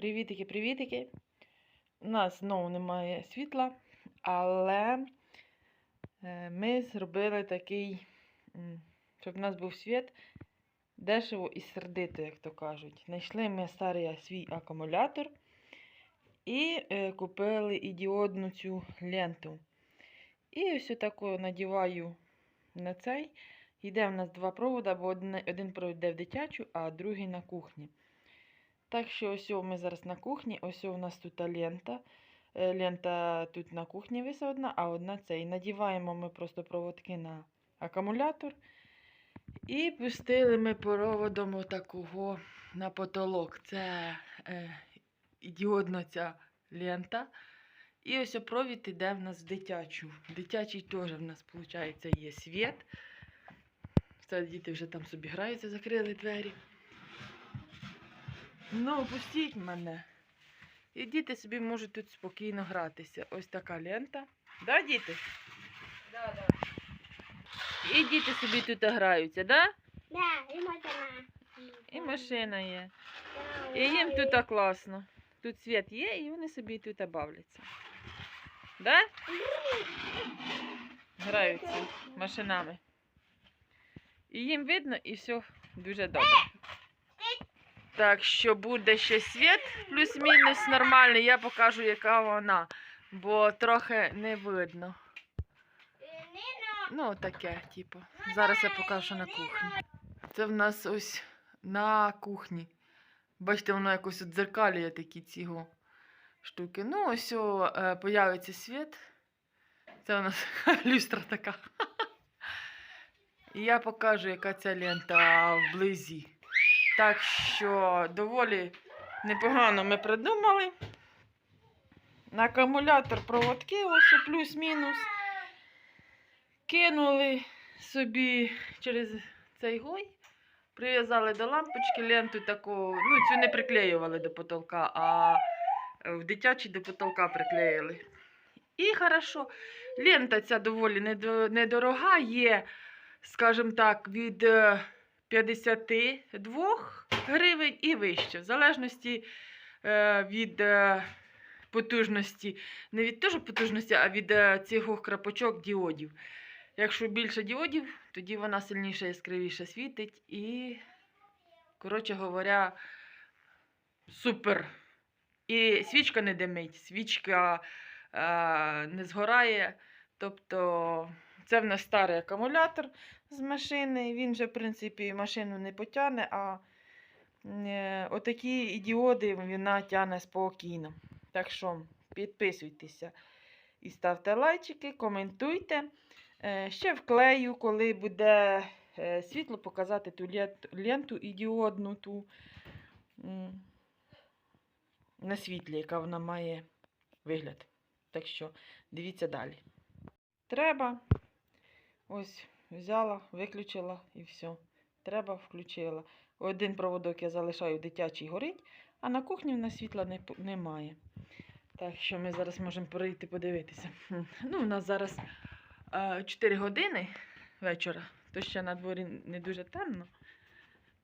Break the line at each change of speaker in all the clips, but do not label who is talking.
Привітики, привітики. У нас знову немає світла, але е, ми зробили такий, щоб у нас був світ дешево і сердито, як то кажуть. Знайшли ми старий свій акумулятор і е, купили і діодну цю ленту. І ось таку надіваю на цей. Йде в нас два провода, бо один провід йде в дитячу, а другий на кухні. Так що ось ми зараз на кухні, ось у нас тут лента. Е, Лента тут на кухні висить одна, а одна цей. Надіваємо ми просто проводки на акумулятор. І пустили ми проводом отакого на потолок. Це е, діодна ця лента. І ось провід іде в нас в дитячу. В дитячій теж в нас, виходить, є світ. Це діти вже там собі граються, закрили двері. Ну, пустіть мене. І діти собі можуть тут спокійно гратися. Ось така лента. Да, діти?
Да, да.
І діти собі тут граються, да?
Да, і машина.
І машина є. І їм тут класно. Тут світ є, і вони собі тут бавляться. Да? Граються машинами. І їм видно, і все дуже добре. Так що буде ще світ, плюс-мінус нормальний, я покажу, яка вона, бо трохи не видно. Ну, таке, типу. Зараз я покажу на кухні. Це в нас ось на кухні. Бачите, воно якось дзеркалює такі ці штуки. Ну, ось о, е, появиться світ. Це у нас люстра така. І я покажу, яка ця лента вблизі. Так що доволі непогано ми придумали. На акумулятор проводки, ось плюс-мінус. Кинули собі через цей гой, прив'язали до лампочки ленту таку, ну цю не приклеювали до потолка, а в дитячій до потолка приклеїли. І хорошо, лента ця доволі недорога, є, скажімо так, від е, 52 гривень і вище, в залежності е, від е, потужності, не від теж потужності, а від е, цих крапочок діодів. Якщо більше діодів, тоді вона сильніше яскравіше світить і, коротше говоря, супер. І свічка не димить, свічка е, не згорає. Тобто це в нас старий акумулятор з машини. Він же, в принципі, машину не потягне, а е, отакі діоди вона тягне спокійно. Так що підписуйтеся і ставте лайчики, коментуйте. Е, Ще вклею, коли буде е, світло, показати ту ленту і діодну ту на світлі, яка вона має вигляд. Так що дивіться далі. Треба. Ось взяла, виключила і все. Треба, включила. Один проводок я залишаю дитячий горить, а на кухні в нас світла не, немає. Так що ми зараз можемо прийти подивитися. Ну, у нас зараз е, 4 години вечора, то ще на дворі не дуже темно.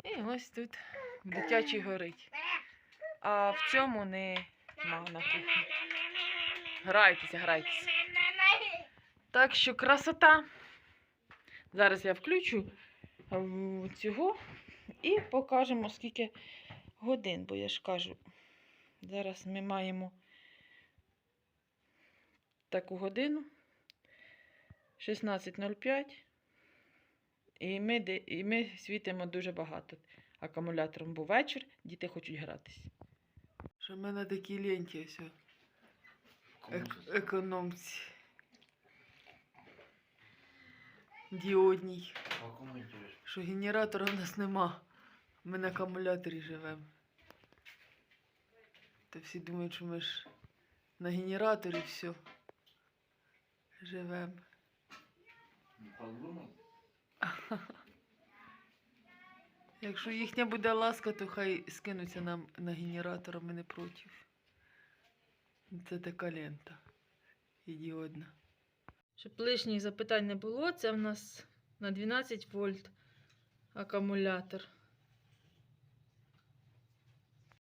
І ось тут дитячий горить. А в цьому нема на кухні. Грайтеся, грайтеся. Так що красота. Зараз я включу е, цього і покажемо, скільки годин, бо я ж кажу, зараз ми маємо таку годину 16.05. І ми, і ми світимо дуже багато акумулятором, бо вечір діти хочуть гратися. Що ми на такій ленті ось. економці. Діодній. Що генератора в нас нема. Ми на акумуляторі живемо. Та всі думають, що ми ж на генераторі все живемо. Якщо їхня буде ласка, то хай скинуться нам на генератор, а ми не проти. Це така лента. Ідіодна. Щоб лишніх запитань не було, це в нас на 12 вольт акумулятор.